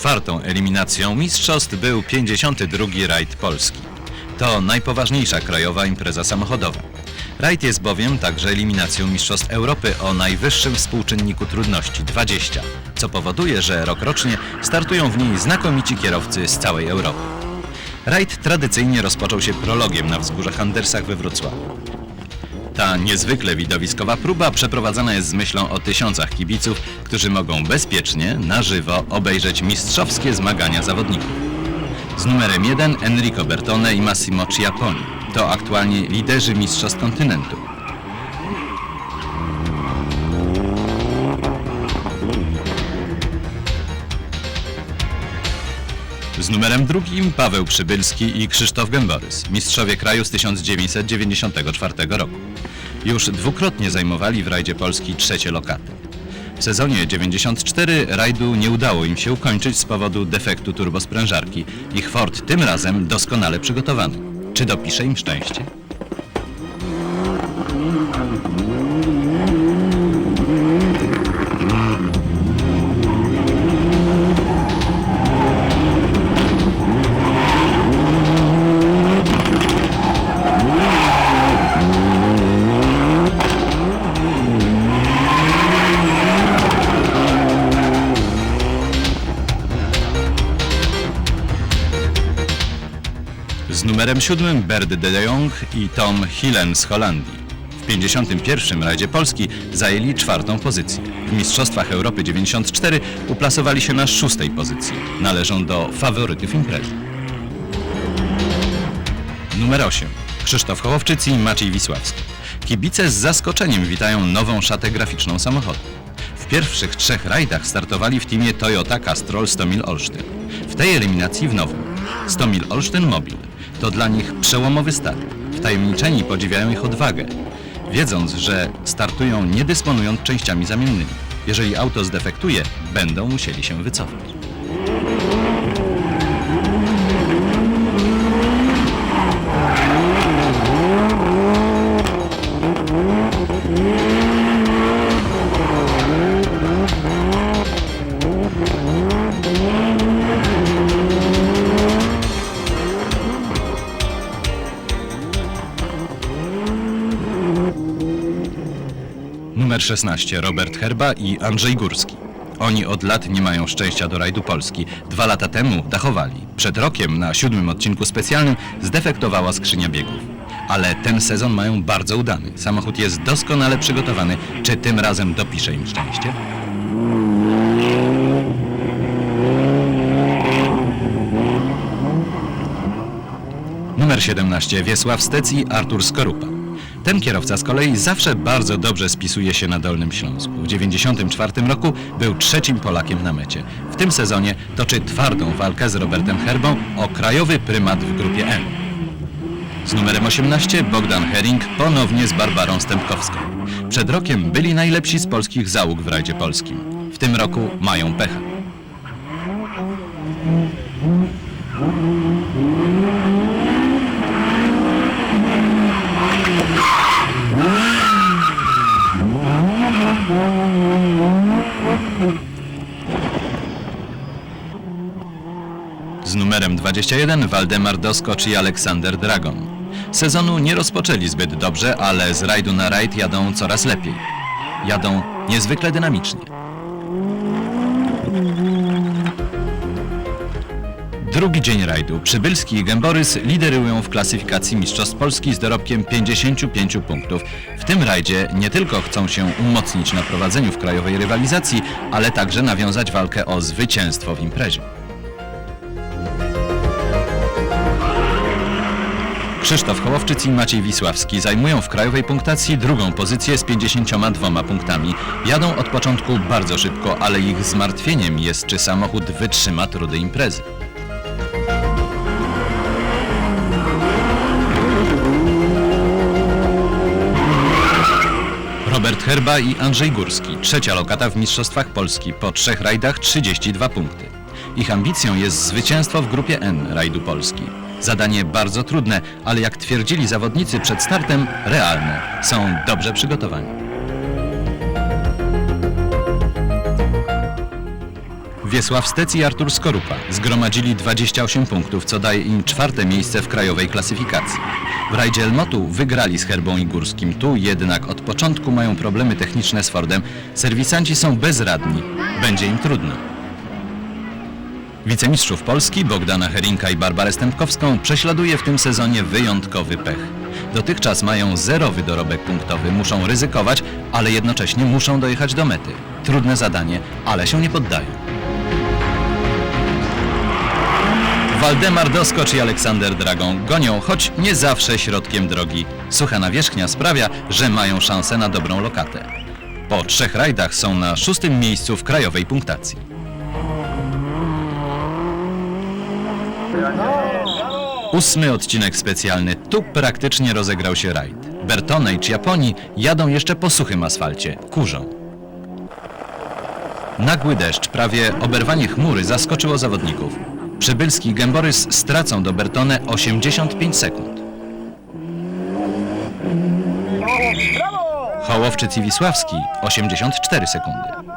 czwartą eliminacją mistrzostw był 52. rajd Polski. To najpoważniejsza krajowa impreza samochodowa. Rajd jest bowiem także eliminacją Mistrzostw Europy o najwyższym współczynniku trudności 20, co powoduje, że rokrocznie startują w niej znakomici kierowcy z całej Europy. Rajd tradycyjnie rozpoczął się prologiem na wzgórzach Andersach we Wrocławiu. Ta niezwykle widowiskowa próba przeprowadzana jest z myślą o tysiącach kibiców, którzy mogą bezpiecznie, na żywo obejrzeć mistrzowskie zmagania zawodników. Z numerem 1 Enrico Bertone i Massimo Ciapponi. To aktualnie liderzy mistrzostw kontynentu. Z numerem drugim Paweł Przybylski i Krzysztof Gęborys, mistrzowie kraju z 1994 roku. Już dwukrotnie zajmowali w rajdzie Polski trzecie lokaty. W sezonie 94 rajdu nie udało im się ukończyć z powodu defektu turbosprężarki. Ich Ford tym razem doskonale przygotowany. Czy dopisze im szczęście? Numerem siódmym Bert de Jong i Tom Hillen z Holandii. W 51. rajdzie Polski zajęli czwartą pozycję. W Mistrzostwach Europy 94 uplasowali się na szóstej pozycji. Należą do faworytów imprezy. Numer 8. Krzysztof Hołowczyc i Maciej Wisławski. Kibice z zaskoczeniem witają nową szatę graficzną samochodu. W pierwszych trzech rajdach startowali w teamie Toyota Castrol 100 mil Olsztyn. W tej eliminacji w nowym 100 mil Olsztyn Mobil. To dla nich przełomowy start. Wtajemniczeni podziwiają ich odwagę, wiedząc, że startują nie dysponując częściami zamiennymi. Jeżeli auto zdefektuje, będą musieli się wycofać. Numer 16 Robert Herba i Andrzej Górski. Oni od lat nie mają szczęścia do rajdu Polski. Dwa lata temu dachowali. Przed rokiem na siódmym odcinku specjalnym zdefektowała skrzynia biegów. Ale ten sezon mają bardzo udany. Samochód jest doskonale przygotowany. Czy tym razem dopisze im szczęście? Numer 17 Wiesław Stec i Artur Skorupa. Ten kierowca z kolei zawsze bardzo dobrze spisuje się na Dolnym Śląsku. W 1994 roku był trzecim Polakiem na mecie. W tym sezonie toczy twardą walkę z Robertem Herbą o krajowy prymat w grupie M. Z numerem 18 Bogdan Hering ponownie z Barbarą Stępkowską. Przed rokiem byli najlepsi z polskich załóg w rajdzie polskim. W tym roku mają pecha. Z numerem 21 Waldemar Doskocz i Aleksander Dragon. Sezonu nie rozpoczęli zbyt dobrze, ale z rajdu na rajd jadą coraz lepiej. Jadą niezwykle dynamicznie. Drugi dzień rajdu. Przybylski i Gęborys liderują w klasyfikacji Mistrzostw Polski z dorobkiem 55 punktów. W tym rajdzie nie tylko chcą się umocnić na prowadzeniu w krajowej rywalizacji, ale także nawiązać walkę o zwycięstwo w imprezie. Krzysztof Hołowczyc i Maciej Wisławski zajmują w krajowej punktacji drugą pozycję z 52 punktami. Jadą od początku bardzo szybko, ale ich zmartwieniem jest, czy samochód wytrzyma trudy imprezy. Robert Herba i Andrzej Górski. Trzecia lokata w Mistrzostwach Polski. Po trzech rajdach 32 punkty. Ich ambicją jest zwycięstwo w grupie N rajdu Polski. Zadanie bardzo trudne, ale jak twierdzili zawodnicy przed startem, realne. Są dobrze przygotowani. Wiesław Stec i Artur Skorupa zgromadzili 28 punktów, co daje im czwarte miejsce w krajowej klasyfikacji. W rajdzie Elmotu wygrali z Herbą i Górskim. Tu jednak od początku mają problemy techniczne z Fordem. Serwisanci są bezradni. Będzie im trudno. Wicemistrzów Polski Bogdana Herinka i Barbarę Stępkowską prześladuje w tym sezonie wyjątkowy pech. Dotychczas mają zerowy dorobek punktowy, muszą ryzykować, ale jednocześnie muszą dojechać do mety. Trudne zadanie, ale się nie poddają. Waldemar Doskocz i Aleksander Dragon gonią, choć nie zawsze środkiem drogi. Sucha nawierzchnia sprawia, że mają szansę na dobrą lokatę. Po trzech rajdach są na szóstym miejscu w krajowej punktacji. Ósmy odcinek specjalny. Tu praktycznie rozegrał się rajd. Bertone czy Japonii jadą jeszcze po suchym asfalcie. Kurzą. Nagły deszcz, prawie oberwanie chmury zaskoczyło zawodników. Przybylski i Gęborys stracą do Bertone 85 sekund. Hołowczyc i Wisławski 84 sekundy.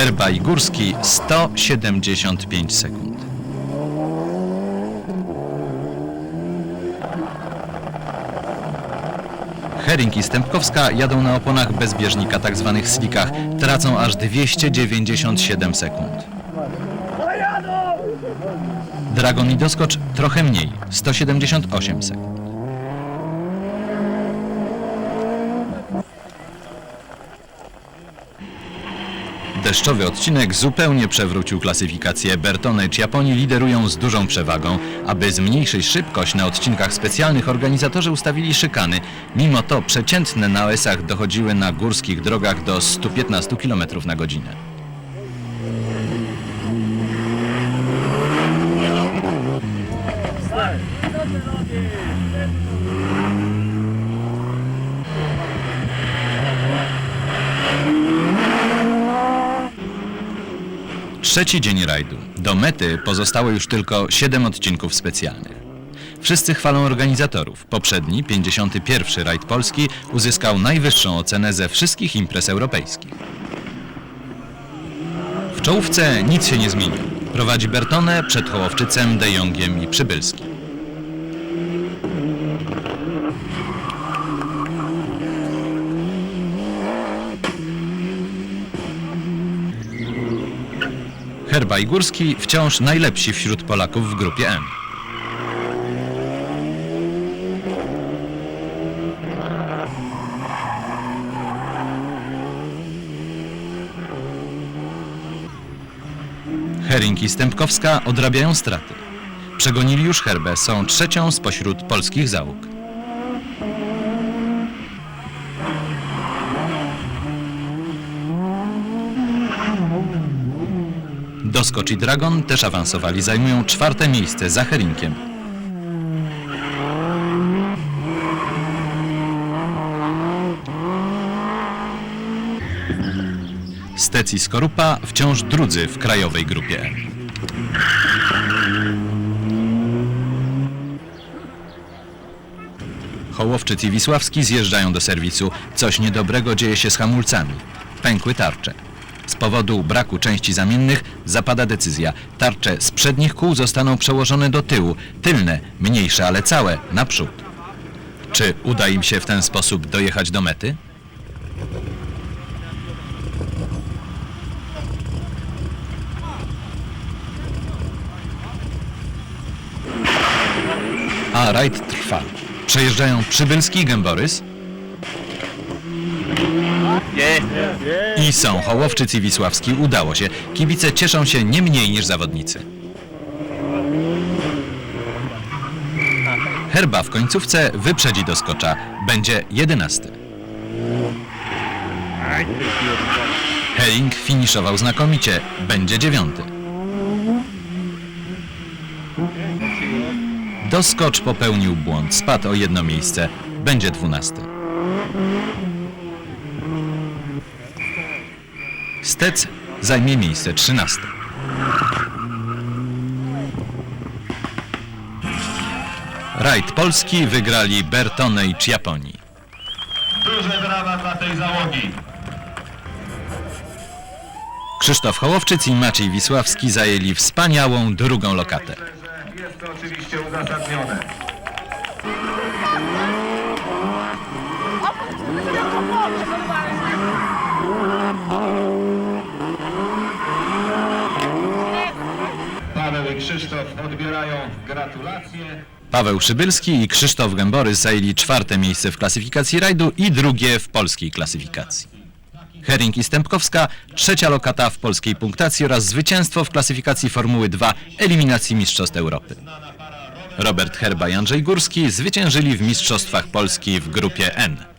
Herba i Górski 175 sekund. Hering i Stępkowska jadą na oponach bezbieżnika, tak zwanych slikach. Tracą aż 297 sekund. Dragon i Doskocz trochę mniej, 178 sekund. Deszczowy odcinek zupełnie przewrócił klasyfikację. Bertone czy Japonii liderują z dużą przewagą. Aby zmniejszyć szybkość na odcinkach specjalnych, organizatorzy ustawili szykany. Mimo to przeciętne na OS-ach dochodziły na górskich drogach do 115 km na godzinę. Trzeci dzień rajdu. Do mety pozostało już tylko 7 odcinków specjalnych. Wszyscy chwalą organizatorów. Poprzedni, 51. rajd Polski, uzyskał najwyższą ocenę ze wszystkich imprez europejskich. W czołówce nic się nie zmieniło. Prowadzi Bertone przed Hołowczycem, De Jongiem i Przybylskim. Herba i Górski wciąż najlepsi wśród Polaków w grupie M. Hering i Stępkowska odrabiają straty. Przegonili już Herbę, są trzecią spośród polskich załóg. Doskocz i Dragon też awansowali, zajmują czwarte miejsce za Heringiem. Stec i Skorupa wciąż drudzy w krajowej grupie. Hołowczyc i Wisławski zjeżdżają do serwisu. Coś niedobrego dzieje się z hamulcami. Pękły tarcze. Z powodu braku części zamiennych zapada decyzja. Tarcze z przednich kół zostaną przełożone do tyłu. Tylne, mniejsze, ale całe, naprzód. Czy uda im się w ten sposób dojechać do mety? A rajd trwa. Przejeżdżają Przybylski i Gęborys. I są Hołowczyc i Wisławski. Udało się. Kibice cieszą się nie mniej niż zawodnicy. Herba w końcówce wyprzedzi doskocza. Będzie jedenasty. Hering finiszował znakomicie. Będzie dziewiąty. Doskocz popełnił błąd. Spadł o jedno miejsce. Będzie dwunasty. Stec zajmie miejsce trzynaste. Rajd Polski wygrali Bertone i Japonii. Duże brawa dla tej załogi. Krzysztof Hołowczyc i Maciej Wisławski zajęli wspaniałą drugą lokatę. Jest to oczywiście uzasadnione. Paweł i Krzysztof odbierają gratulacje. Paweł Przybylski i Krzysztof Gębory zajęli czwarte miejsce w klasyfikacji rajdu i drugie w polskiej klasyfikacji. Hering i Stępkowska, trzecia lokata w polskiej punktacji oraz zwycięstwo w klasyfikacji Formuły 2 eliminacji Mistrzostw Europy. Robert Herba i Andrzej Górski zwyciężyli w Mistrzostwach Polski w grupie N.